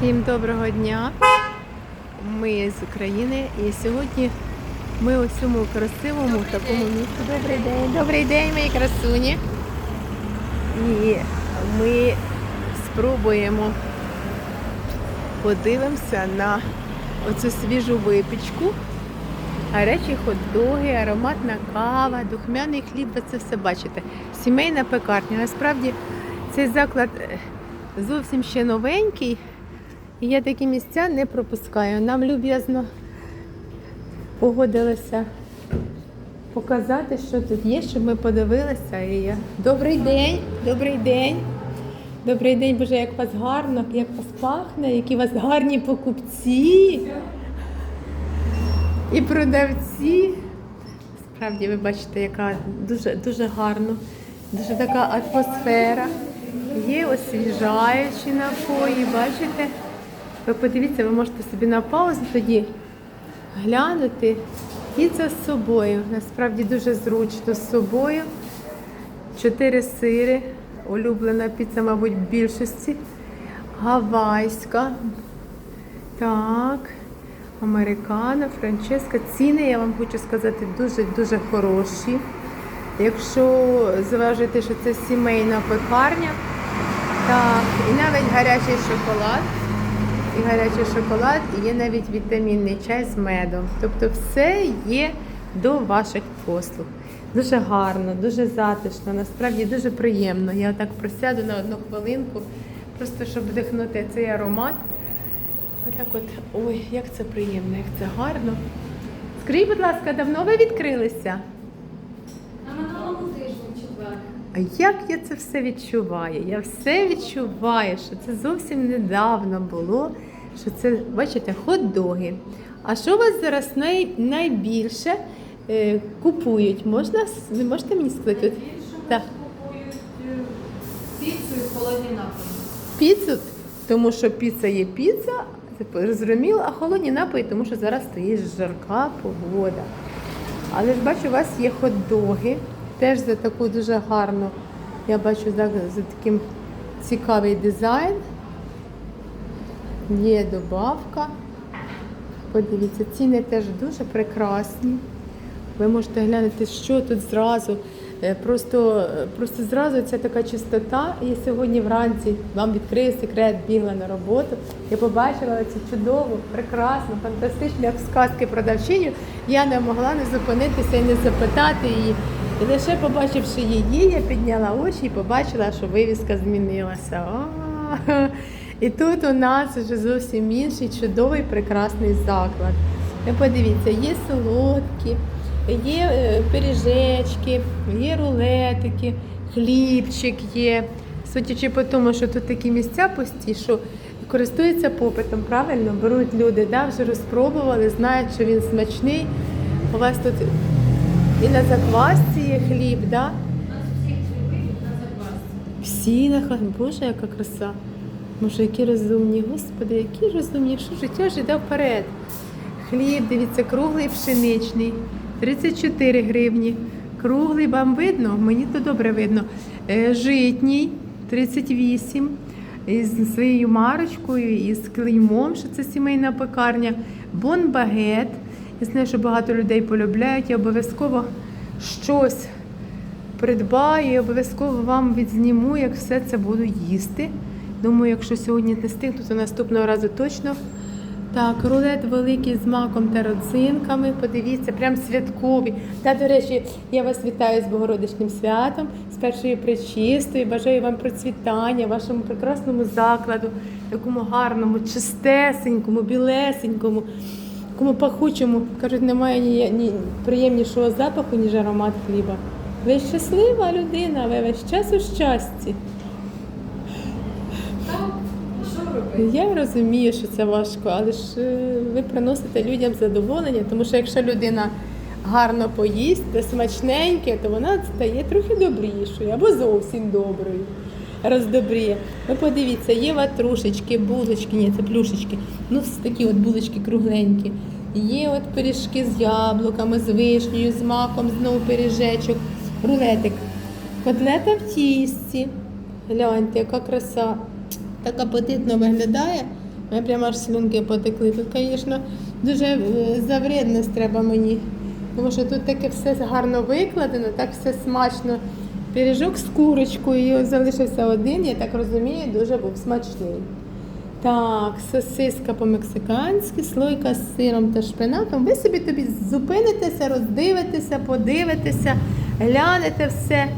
Всім доброго дня. Ми з України і сьогодні ми у цьому красивому такому місці. Добрий день, добрий день, мої красуні. І ми спробуємо подивимося на оцю свіжу випічку. Гарячі хот-доги, ароматна кава, духмяний хліб, ви це все бачите. Сімейна пекарня. Насправді цей заклад е, зовсім ще новенький. Я такі місця не пропускаю. Нам люб'язно погодилися показати, що тут є, щоб ми подивилися. І я... Добрий день, добрий день. Добрий день, Боже, як вас гарно, як вас пахне, які у вас гарні покупці і продавці. Справді, ви бачите, яка дуже, дуже гарно, дуже така атмосфера. Є освіжаючі напої, бачите? Ви подивіться, ви можете собі на паузу тоді глянути. Піца з собою. Насправді дуже зручно з собою. Чотири сири. Улюблена піца, мабуть, в більшості. Гавайська. Так. Американо, франческа. Ціни, я вам хочу сказати, дуже-дуже хороші. Якщо зважити, що це сімейна пекарня, так, і навіть гарячий шоколад, і гарячий шоколад, і є навіть вітамінний чай з медом. Тобто все є до ваших послуг. Дуже гарно, дуже затишно, насправді дуже приємно. Я так просяду на одну хвилинку, просто щоб вдихнути цей аромат. Отак от, ой, як це приємно, як це гарно. Скажіть, будь ласка, давно ви відкрилися? На минулому тижні в четвер. А як я це все відчуваю? Я все відчуваю, що це зовсім недавно було. Що це, бачите, хот-доги. А що у вас зараз най, найбільше е, купують? Можна ви можете мені сказати? Найбільше Так. купують е, піцу і холодні напої. Піцу, тому що піца є піца, це зрозуміло, а холодні напої, тому що зараз стоїть жарка погода. Але ж бачу, у вас є хот-доги, теж за таку дуже гарну, я бачу за, за таким цікавий дизайн. Є добавка. Подивіться, ціни теж дуже прекрасні. Ви можете глянути, що тут зразу. Е, Просто, просто зразу ця така чистота. Я сьогодні вранці вам відкрию секрет, бігла на роботу. Я побачила цю чудову, прекрасну, фантастичну, як сказки продавчиню. Я не могла не зупинитися і не запитати її. І лише побачивши її, я підняла очі і побачила, що вивіска змінилася. І тут у нас вже зовсім інший чудовий прекрасний заклад. Подивіться, є солодкі, є е, пиріжечки, є рулетики, хлібчик є. Судячи по тому, що тут такі місця пусті, що користуються попитом, правильно, беруть люди, да, вже розпробували, знають, що він смачний. У вас тут і на заквасці є хліб, да? На заквасці. Всі на хліб. Боже, яка краса. Може, які розумні, господи, які розумні, якщо життя ж вперед. Хліб, дивіться, круглий пшеничний, 34 гривні. Круглий вам видно, мені то добре видно. Е, Житній 38. Із своєю марочкою, із клеймом, що це сімейна пекарня. Бон-багет. Я знаю, що багато людей полюбляють. Я обов'язково щось придбаю і обов'язково вам відзніму, як все це буду їсти. Думаю, якщо сьогодні не встигну, то наступного разу точно. Так, рулет великий з маком та родзинками. Подивіться, прям святкові. Та, до речі, я вас вітаю з Богородичним святом, з першою причистою. Бажаю вам процвітання, вашому прекрасному закладу, такому гарному, чистесенькому, білесенькому, такому пахучому. Кажуть, немає ні, ні приємнішого запаху, ніж аромат хліба. Ви щаслива людина, ви весь час у щасті. Я розумію, що це важко, але ж е, ви приносите людям задоволення, тому що якщо людина гарно поїсть, смачненьке, то вона стає трохи добрішою або зовсім доброю. Роздобріє. Ви подивіться, є ватрушечки, булочки, ні, це плюшечки. Ну, такі от булочки кругленькі. Є от пиріжки з яблуками, з вишнею, з маком, знову пиріжечок, рулетик. Котлета в тісті. Гляньте, яка краса. Так апетитно виглядає. Мене прямо аж слюнки потекли. Тут, звісно, дуже е, за треба мені. Тому що тут таке все гарно викладено, так все смачно. Пиріжок з курочкою, залишився один, я так розумію, дуже був смачний. Так, сосиска по-мексиканськи, слойка з сиром та шпинатом. Ви собі тобі зупинитеся, роздивитеся, подивитеся, глянете все.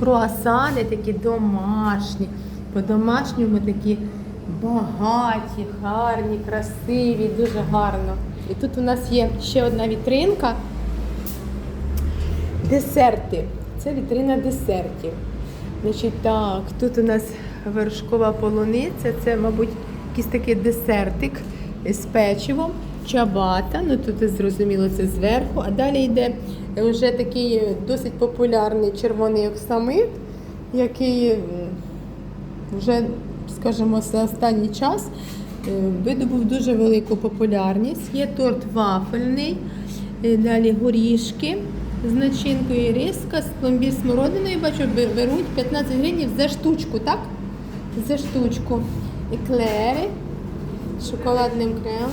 Круасани такі домашні, по-домашньому такі багаті, гарні, красиві, дуже гарно. І тут у нас є ще одна вітринка. Десерти. Це вітрина десертів. Значить, так, тут у нас вершкова полуниця, це, мабуть, якийсь такий десертик з печивом, чабата, ну тут зрозуміло це зверху, а далі йде вже такий досить популярний червоний оксамит, який вже, скажімо, за останній час е, видобув дуже велику популярність. Є торт вафельний, е, далі горішки з начинкою риска, з пломбір смородиною, бачу, беруть 15 гривень за штучку, так? За штучку. Еклери з шоколадним кремом.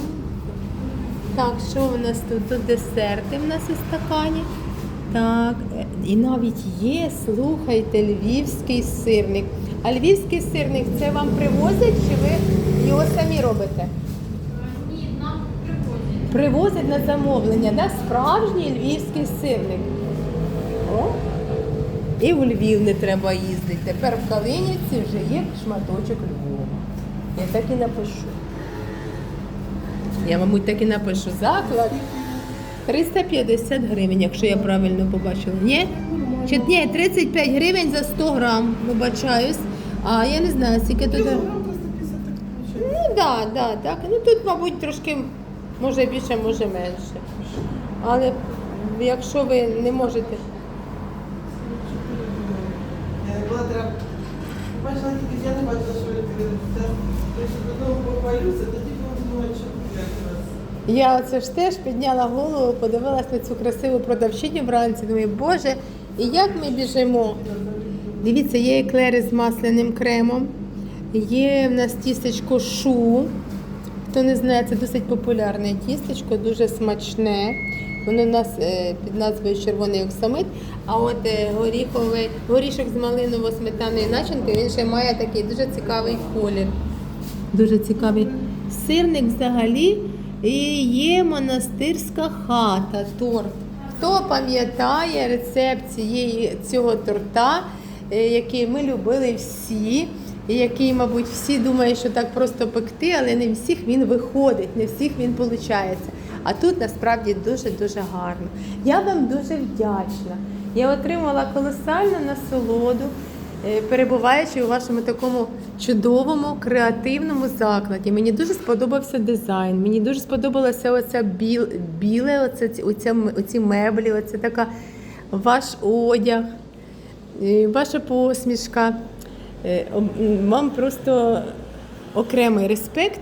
Так, що у нас тут? Тут десерти в нас у стакані. Так, е, і навіть є, слухайте, львівський сирник. А львівський сирник це вам привозять чи ви його самі робите? Привозять на замовлення, да? справжній львівський сирник. О. І в Львів не треба їздити. Тепер в Калинівці вже є шматочок Львова. Я так і напишу. Я, мабуть, так і напишу заклад. 350 гривень, якщо я правильно побачила. Ні? Чи ні, 35 гривень за 100 грам, вибачаюсь. А я не знаю, скільки тут. Ну так, да, да, так. Ну тут, мабуть, трошки може більше, може менше. Але якщо ви не можете. Бачила тільки, я не бачила, що ви тоді що оце ж теж підняла голову, подивилась на цю красиву продавчиню вранці. Думаю, боже, і як ми біжимо? Дивіться, є еклери з масляним кремом, є в нас тістечко шу. Хто не знає, це досить популярне тістечко, дуже смачне. Воно у нас е, під назвою червоний оксамит. А от е, горіховий, горішок з малиново-сметаною начинкою, він ще має такий дуже цікавий колір. Дуже цікавий. Сирник взагалі і є монастирська хата, торт. Хто пам'ятає рецепт цієї, цього торта, е, який ми любили всі, який, мабуть, всі думають, що так просто пекти, але не всіх він виходить, не всіх він виходить. А тут насправді дуже-дуже гарно. Я вам дуже вдячна. Я отримала колосальну насолоду, е, перебуваючи у вашому такому чудовому креативному закладі. Мені дуже сподобався дизайн. Мені дуже сподобалося оця біл, біле, оце, м- оці меблі, оце така ваш одяг, е, ваша посмішка. Е, Вам просто окремий респект.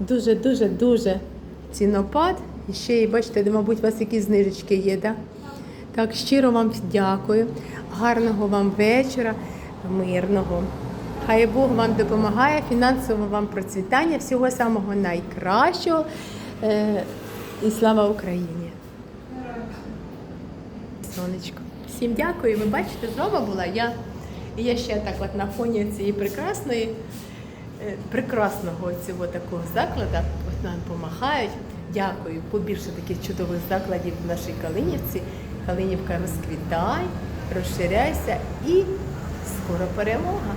Дуже, дуже, дуже цінопад. І ще, бачите, мабуть, у вас якісь знижечки є, да? Так, щиро вам дякую. Гарного вам вечора, мирного. Хай Бог вам допомагає, фінансово вам процвітання, всього самого найкращого. Е, і слава Україні! Сонечко. Всім дякую. Ви бачите, з вами була я. І я ще так от на фоні цієї прекрасної, е, прекрасного цього такого закладу. От нам допомагають. Дякую. Побільше таких чудових закладів в нашій Калинівці. Калинівка розквітай, розширяйся і скоро перемога.